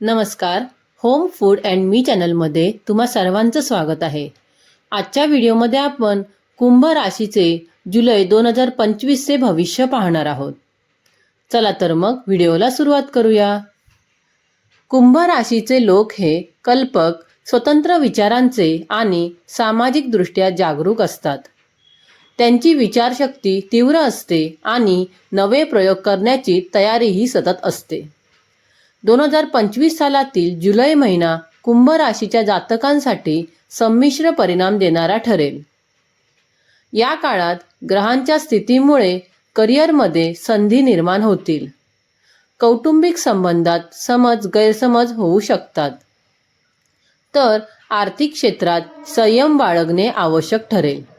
नमस्कार. Home food and मी चॅनलमध्ये तुम्हा सर्वांचं स्वागत आहे. आजच्या व्हिडिओमध्ये आपण कुंभ राशीचे जुलै दोन हजार पंचवीसचे भविष्य पाहणार आहोत. चला तर मग व्हिडिओला सुरुवात करूया. कुंभ राशीचे लोक हे कल्पक स्वतंत्र विचारांचे आणि सामाजिकदृष्ट्या जागरूक असतात. त्यांची विचारशक्ती तीव्र असते आणि नवे प्रयोग करण्याची तयारीही सतत असते. दोन हजार पंचवीस सालातील जुलै महिना कुंभ राशीच्या जातकांसाठी संमिश्र परिणाम देणारा ठरेल. या काळात ग्रहांच्या स्थितीमुळे करिअरमध्ये संधी निर्माण होतील. कौटुंबिक संबंधात समज गैरसमज होऊ शकतात. तर आर्थिक क्षेत्रात संयम बाळगणे आवश्यक ठरेल.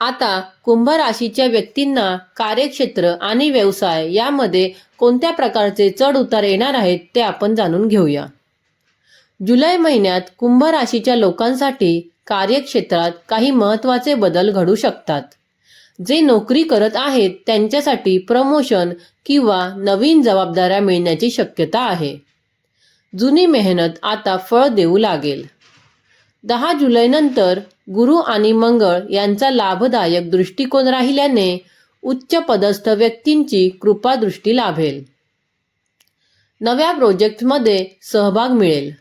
आता कुंभ राशीच्या व्यक्तींना कार्यक्षेत्र आणि व्यवसाय यामध्ये कोणत्या प्रकारचे चढ उतार येणार आहेत ते आपण जाणून घेऊया. जुलै महिन्यात कुंभ राशीच्या लोकांसाठी कार्यक्षेत्रात काही महत्त्वाचे बदल घडू शकतात. जे नोकरी करत आहेत त्यांच्यासाठी प्रमोशन किंवा नवीन जबाबदाऱ्या मिळण्याची शक्यता आहे. जुनी मेहनत आता फळ देऊ लागेल. दहा जुलैनंतर गुरु आणि मंगळ यांचा लाभदायक दृष्टिकोन राहिल्याने उच्च पदस्थ व्यक्तींची कृपादृष्टी लाभेल. नव्या प्रोजेक्टमध्ये सहभाग मिळेल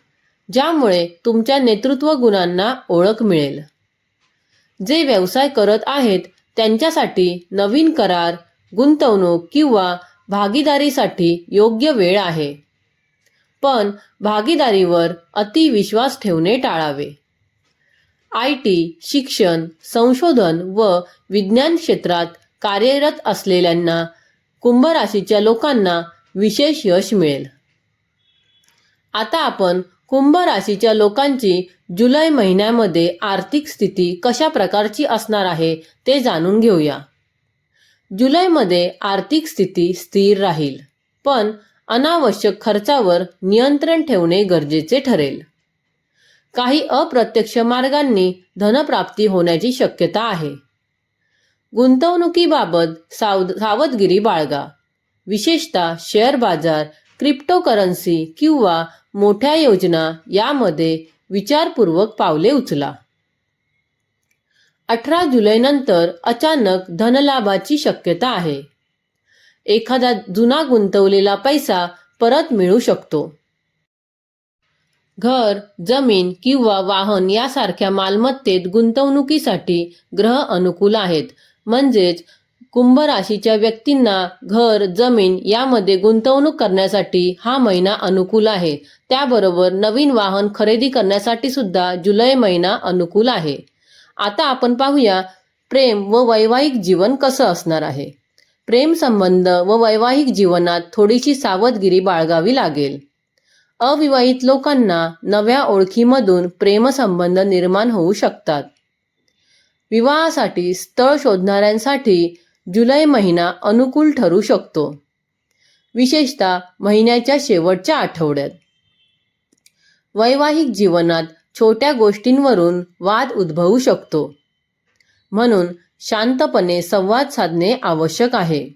ज्यामुळे तुमच्या नेतृत्व गुणांना ओळख मिळेल. जे व्यवसाय करत आहेत त्यांच्यासाठी नवीन करार गुंतवणूक किंवा भागीदारीसाठी योग्य वेळ आहे. पण भागीदारीवर अतिविश्वास ठेवणे टाळावे. आय टी शिक्षण संशोधन व विज्ञान क्षेत्रात कार्यरत असलेल्यांना कुंभ राशीच्या लोकांना विशेष यश मिळेल. आता आपण कुंभ राशीच्या लोकांची जुलै महिन्यामध्ये आर्थिक स्थिती कशा प्रकारची असणार आहे ते जाणून घेऊया. जुलैमध्ये आर्थिक स्थिती स्थिर राहील पण अनावश्यक खर्चावर नियंत्रण ठेवणे गरजेचे ठरेल. काही अप्रत्यक्ष मार्गांनी धनप्राप्ती होण्याची शक्यता आहे. गुंतवणुकीबाबत सावध सावधगिरी बाळगा. विशेषतः शेअर बाजार क्रिप्टोकरन्सी किंवा मोठ्या योजना यामध्ये विचारपूर्वक पावले उचला. अठरा जुलैनंतर अचानक धनलाभाची शक्यता आहे. एखादा जुना गुंतवलेला पैसा परत मिळू शकतो. घर जमीन किंवा वाहन यासारख्या मालमत्तेत गुंतवणुकीसाठी ग्रह अनुकूल आहेत. म्हणजेच कुंभ राशीच्या व्यक्तींना घर जमीन यामध्ये गुंतवणूक करण्यासाठी हा महिना अनुकूल आहे. त्याबरोबर नवीन वाहन खरेदी करण्यासाठी सुद्धा जुलै महिना अनुकूल आहे. आता आपण पाहूया प्रेम व वैवाहिक जीवन कसं असणार आहे. प्रेम संबंध व वैवाहिक जीवनात थोडीशी सावधगिरी बाळगावी लागेल. अविवाहित लोकांना नव्या ओळखीमधून प्रेमसंबंध निर्माण होऊ शकतात. विवाहासाठी स्थळ शोधणाऱ्यांसाठी जुलै महिना अनुकूल ठरू शकतो. विशेषतः महिन्याच्या शेवटच्या आठवड्यात. वैवाहिक जीवनात छोट्या गोष्टींवरून वाद उद्भवू शकतो. म्हणून शांतपणे संवाद साधणे आवश्यक आहे.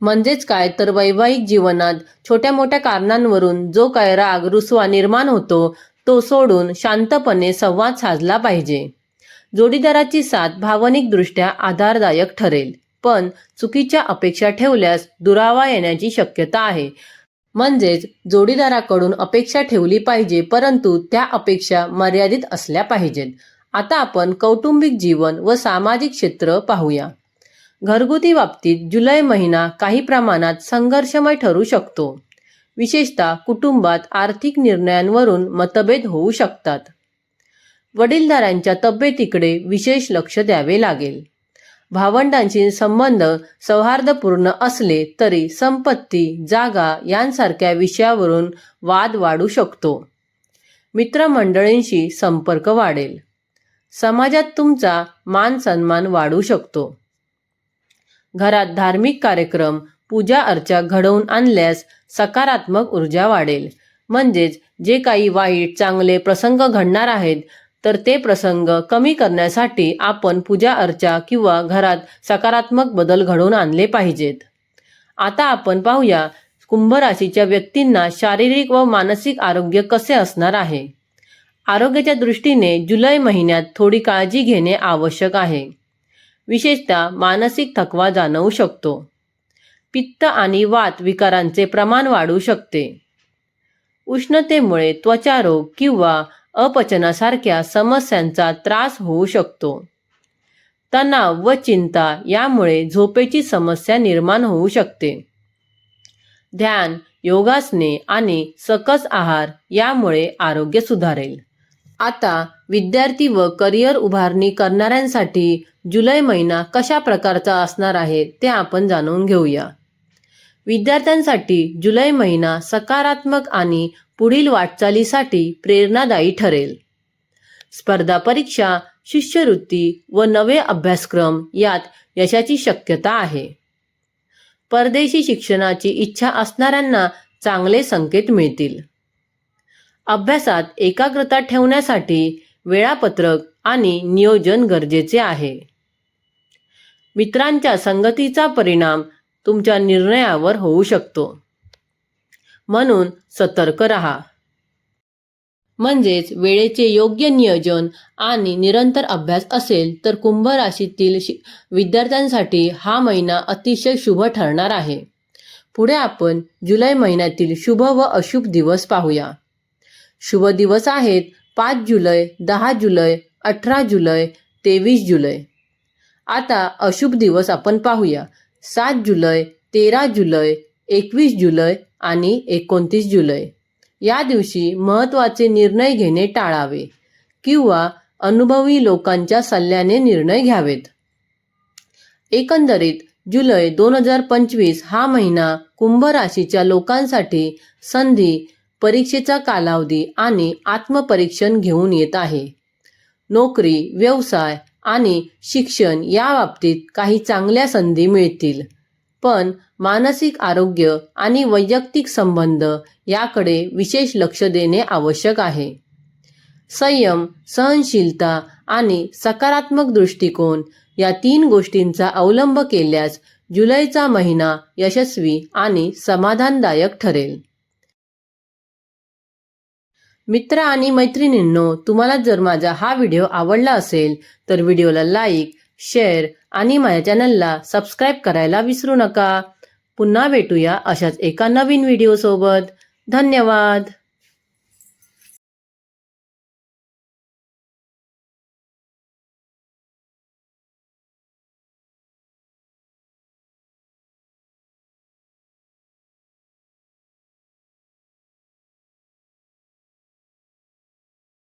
म्हणजेच काय? तर वैवाहिक जीवनात छोट्या मोठ्या कारणांवरून जो काय राग रुसवा निर्माण होतो तो सोडून शांतपणे संवाद साधला पाहिजे. जोडीदाराची साथ भावनिकदृष्ट्या आधारदायक ठरेल पण चुकीच्या अपेक्षा ठेवल्यास दुरावा येण्याची शक्यता आहे. म्हणजेच जोडीदाराकडून अपेक्षा ठेवली पाहिजे परंतु त्या अपेक्षा मर्यादित असल्या पाहिजेत. आता आपण कौटुंबिक जीवन व सामाजिक क्षेत्र पाहूया. घरगुती बाबतीत जुलै महिना काही प्रमाणात संघर्षमय ठरू शकतो. विशेषतः कुटुंबात आर्थिक निर्णयांवरून मतभेद होऊ शकतात. वडीलधाऱ्यांच्या तब्येतीकडे विशेष लक्ष द्यावे लागेल. भावंडांशी संबंध सौहार्दपूर्ण असले तरी संपत्ती जागा यांसारख्या विषयावरून वाद वाढू शकतो. मित्रमंडळींशी संपर्क वाढेल. समाजात तुमचा मान सन्मान वाढू शकतो. घरात धार्मिक कार्यक्रम पूजा अर्चा घडवून आणल्यास सकारात्मक ऊर्जा वाढेल. म्हणजेच जे काही वाईट चांगले प्रसंग घडणार आहेत तर ते प्रसंग कमी करण्यासाठी आपण पूजा अर्चा किंवा घरात सकारात्मक बदल घडवून आणले पाहिजेत. आता आपण पाहूया कुंभ राशीच्या व्यक्तींना शारीरिक व मानसिक आरोग्य कसे असणार आहे. आरोग्याच्या दृष्टीने जुलै महिन्यात थोडी काळजी घेणे आवश्यक आहे. विशेषतः मानसिक थकवा जाणवू शकतो. पित्त आणि वात विकारांचे प्रमाण वाढू शकते. उष्णतेमुळे त्वचारोग किंवा अपचनासारख्या समस्यांचा त्रास होऊ शकतो. तणाव व चिंता यामुळे झोपेची समस्या निर्माण होऊ शकते. ध्यान योगासने आणि सकस आहार यामुळे आरोग्य सुधारेल. आता विद्यार्थी व करिअर उभारणी करणाऱ्यांसाठी जुलै महिना कशा प्रकारचा असणार आहे ते आपण जाणून घेऊया. विद्यार्थ्यांसाठी जुलै महिना सकारात्मक आणि पुढील वाटचालीसाठी प्रेरणादायी ठरेल. स्पर्धा परीक्षा शिष्यवृत्ती व नवे अभ्यासक्रम यात यशाची शक्यता आहे. परदेशी शिक्षणाची इच्छा असणाऱ्यांना चांगले संकेत मिळतील. अभ्यासात एकाग्रता ठेवण्यासाठी वेळापत्रक आणि नियोजन गरजेचे आहे. मित्रांच्या संगतीचा परिणाम तुमच्या निर्णयावर होऊ शकतो. म्हणून सतर्क रहा. म्हणजेच वेळेचे योग्य नियोजन आणि निरंतर अभ्यास असेल तर कुंभ राशीतील शि विद्यार्थ्यांसाठी हा महिना अतिशय शुभ ठरणार आहे. पुढे आपण जुलै महिन्यातील शुभ व अशुभ दिवस पाहूया. शुभ दिवस आहेत पाच जुलै दहा जुलै अठरा जुलै तेवीस जुलै. आता अशुभ दिवस आपण पाहूया. सात जुलै तेरा जुलै एकवीस जुलै आणि एकोणतीस जुलै. या दिवशी महत्त्वाचे निर्णय घेणे टाळावे किंवा अनुभवी लोकांच्या सल्ल्याने निर्णय घ्यावेत. एकंदरीत जुलै दोन हजार पंचवीस हा महिना कुंभ राशीच्या लोकांसाठी संधी परीक्षेचा कालावधी आणि आत्मपरीक्षण घेऊन येत आहे. नोकरी व्यवसाय आणि शिक्षण या बाबतीत काही चांगल्या संधी मिळतील. पण मानसिक आरोग्य आणि वैयक्तिक संबंध याकडे विशेष लक्ष देणे आवश्यक आहे. संयम सहनशीलता आणि सकारात्मक दृष्टिकोन या तीन गोष्टींचा अवलंब केल्यास जुलैचा महिना यशस्वी आणि समाधानदायक ठरेल. मित्र आणि मैत्रिणींनो तुम्हाला जर माझा हा व्हिडिओ आवडला असेल तर व्हिडिओला लाईक शेअर आणि माझ्या चॅनलला सबस्क्राईब करायला विसरू नका. पुन्हा भेटूया अशाच एका नवीन व्हिडिओसोबत. धन्यवाद!